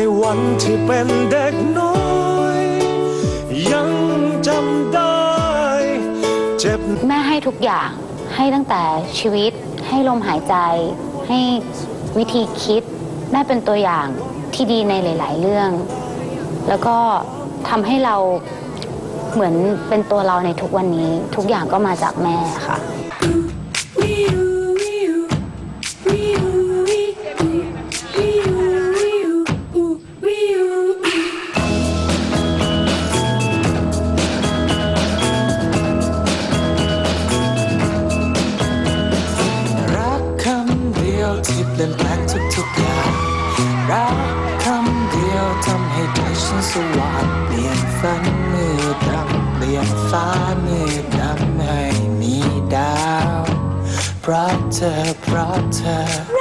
ในวันที่เป็นเด็กน้อย ยังจำได้ เจ็บ แม่ให้ทุกอย่างให้ตั้งแต่ชีวิต ให้ลมหายใจ ให้วิธีคิดแม่เป็นตัวอย่างที่ดีในหลาย ๆ เรื่อง แล้วก็ทำให้เราเหมือนเป็นตัวเราในทุกวันนี้ ทุกอย่างก็มาจากแม่ค่ะ dropped.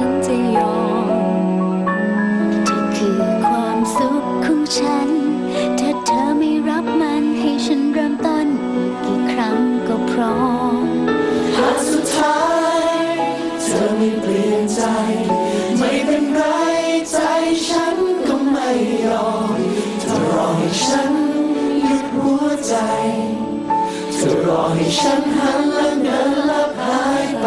นั้นคือความสุขของฉัน ถ้าเธอไม่รับมันให้ฉันเริ่มต้นอีกกี่ครั้งก็พร้อมหากสุดท้ายเธอไม่เปลี่ยนใจ ไม่เป็นไรใจฉันก็ไม่ยอมเธรอให้ฉันหยุดหัวใจเธรอให้ฉันหันและเดินและหายไป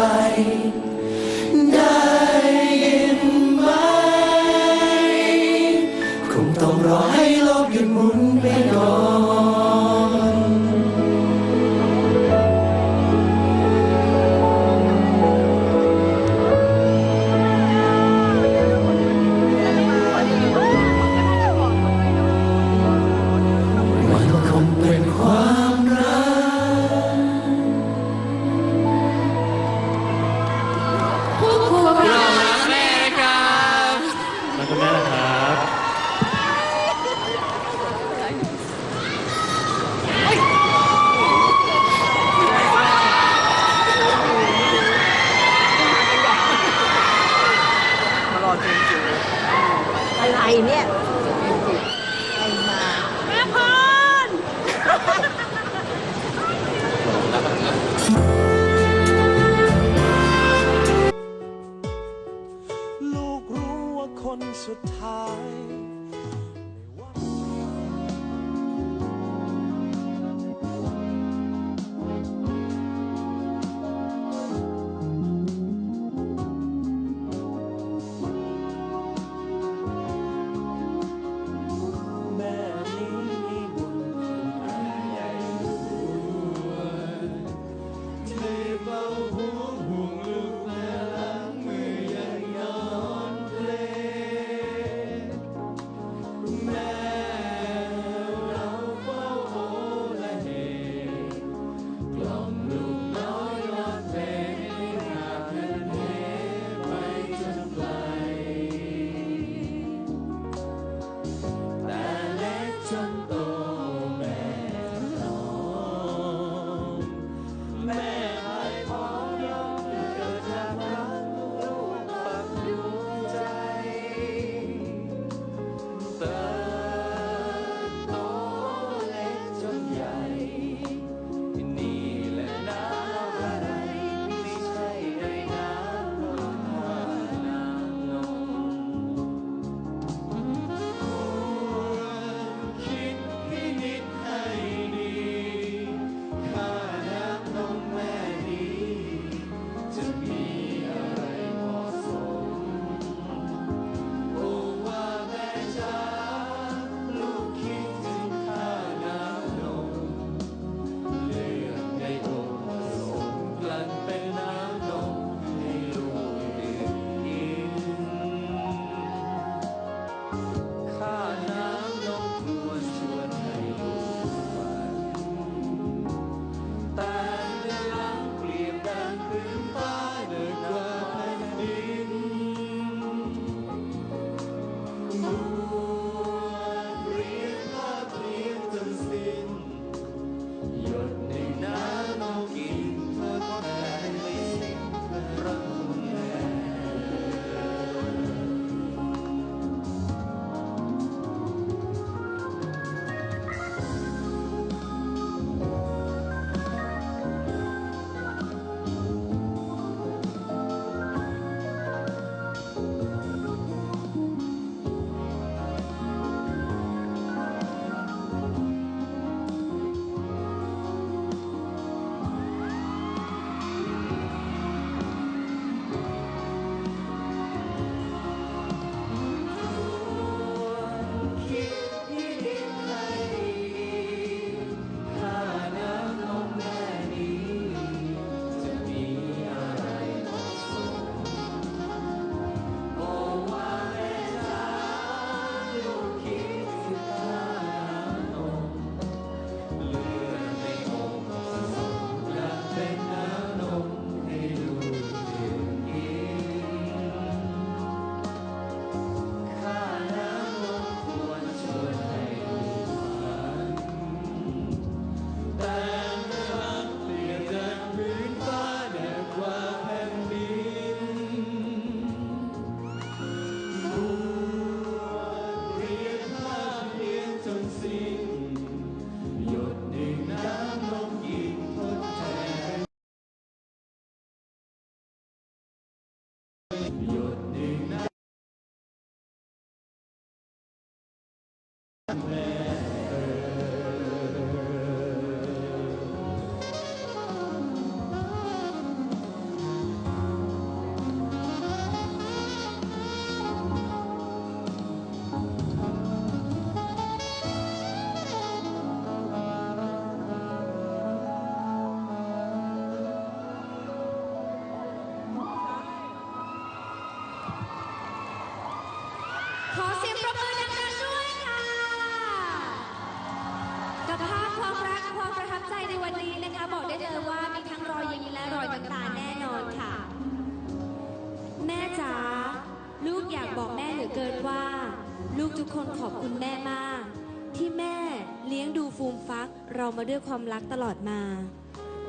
เรามาด้วยความรักตลอดมา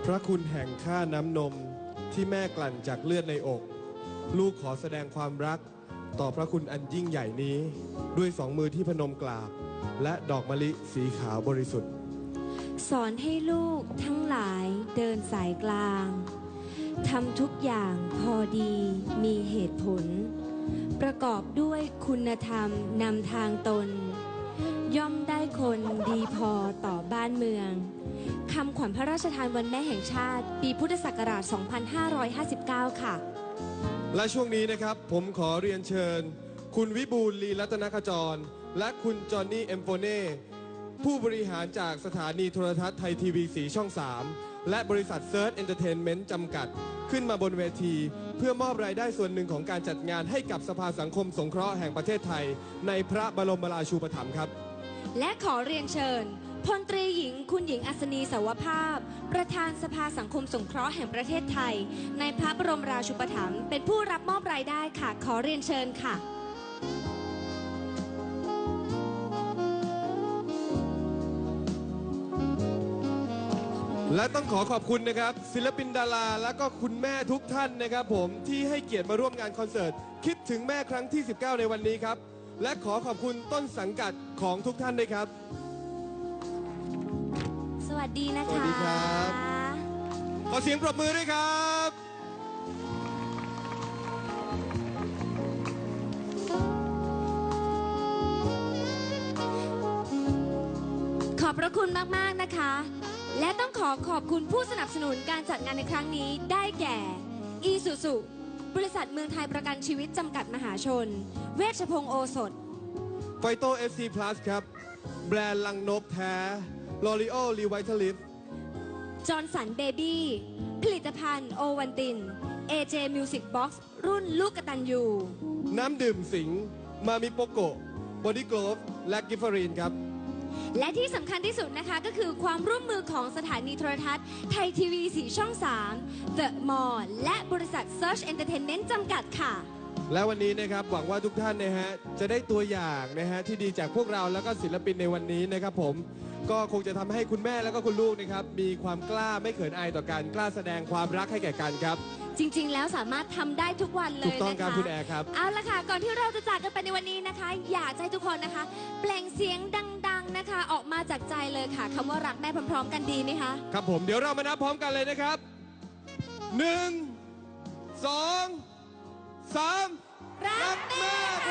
พระคุณแห่งค่าน้ำนมที่แม่กลั่นจากเลือดในอกทลูกขอแสดงความรัก ต่อพระคุณอันยิ่งใหญ่นี้ ด้วยสองมือที่พนมกราบ และดอกมะลิสีขาวบริสุทธิ์ สอนให้ลูกทั้งหลายเดินสายกลางทำทุกอย่างพอดีมีเหตุผล ประกอบด้วยคุณธรรมนำทางตน ย่อมได้คนดีพอต่อบ้านเมือง คำขวัญพระราชทานวันแม่แห่งชาติ ปีพุทธศักราช 2559 ค่ะ และช่วงนี้นะครับผมขอเรียนเชิญ คุณวิบูลย์ลีรัตนขจร และคุณจอห์นนี่เอมโฟเน่ผู้บริหารจากสถานีโทรทัศน์ไทยทีวีสีช่อง 3 และบริษัทเซิร์ชเอนเตอร์เทนเมนต์จำกัด ขึ้นมาบนเวที เพื่อมอบรายได้ส่วนหนึ่งของการจัดงานให้กับสภาสังคมสงเคราะห์แห่งประเทศไทย ในพระบรมราชูปถัมภ์ครับ และขอเรียนเชิญพลตรีหญิงคุณหญิงอัศนีสาวภาพ ประธานสภาสังคมสงเคราะห์แห่งประเทศไทย ในพระบรมราชูปถัมภ์เป็นผู้รับมอบรายได้ค่ะ ขอเรียนเชิญค่ะและต้องขอขอบคุณนะครับ ศิลปินดาราและก็คุณแม่ทุกท่านนะครับผมที่ให้เกียรติมาร่วมงานคอนเสิร์ต คิดถึงแม่ครั้งที่ 19 ในวันนี้ครับ และขอขอบคุณต้นสังกัดของทุกท่านด้วยครับ สวัสดีนะคะ สวัสดีครับ ขอเสียงปรบมือด้วยครับ ขอบพระคุณมาก ๆ นะคะ และต้องขอขอบคุณผู้สนับสนุนการจัดงานในครั้งนี้ได้แก่ อีสุสุ บริษัทเมืองไทยประกันชีวิตจำกัดมหาชน เวชพงศ์โอสถ ไฟโต FC Plus ครับ แบรนด์ลังนกแท้ลอรีโอรีไวท์ลิฟจอร์นสันเบบี้ ผลิตภัณฑ์โอวันติน AJ Music Box รุ่นลูกกตันยู น้ำดื่มสิง มามิโปโกบอดี้กลฟและกิฟฟรีนครับ และที่สำคัญที่สุดนะคะก็คือความร่วมมือของสถานีโทรทัศน์ไทยทีวีสีช่อง 3 The Mall และบริษัท Search Entertainment จำกัดค่ะ และวันนี้นะครับหวังว่าทุกท่านนะฮะจะได้ตัวอย่างนะฮะที่ดีจากพวกเราแล้วก็ศิลปินในวันนี้นะครับผมก็คงจะทำให้คุณแม่แล้วก็คุณลูกนะครับมีความกล้าไม่เขินอายต่อการกล้าแสดงความรักให้แก่กันครับ จริงๆ แล้วสามารถทำได้ทุกวันเลยถูกต้องนะครัคะบคุณแอร์ครับ เอาละค่ะ ก่อนที่เราจะจากกันไปในวันนี้นะคะ อยากจะให้ทุกคนนะคะเปล่งเสียงดังๆ นะคะ ออกมาจากใจเลยค่ะคำว่ารักแม่พร้อม ๆ กันดีไหมคะ ครับผมเดี๋ยวเรามานับพร้อมกันเลยนะครับหนึ่งสองสามรักแม่ค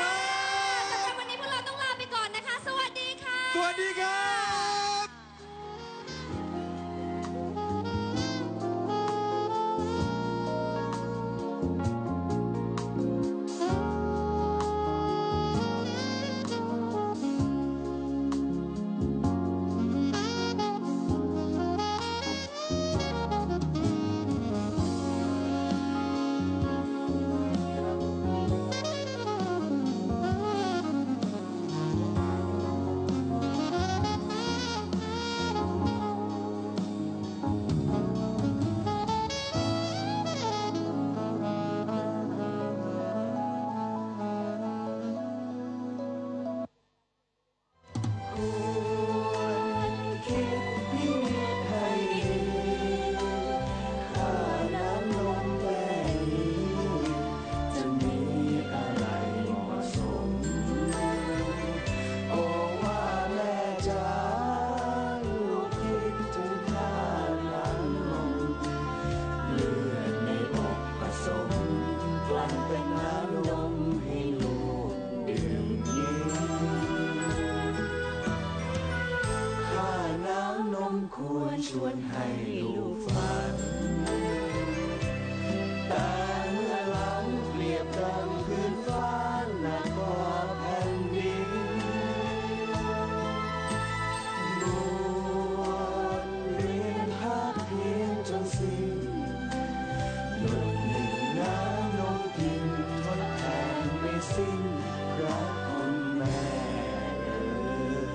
รัค่ะ ควรชวนให้ลูกฝันต่เ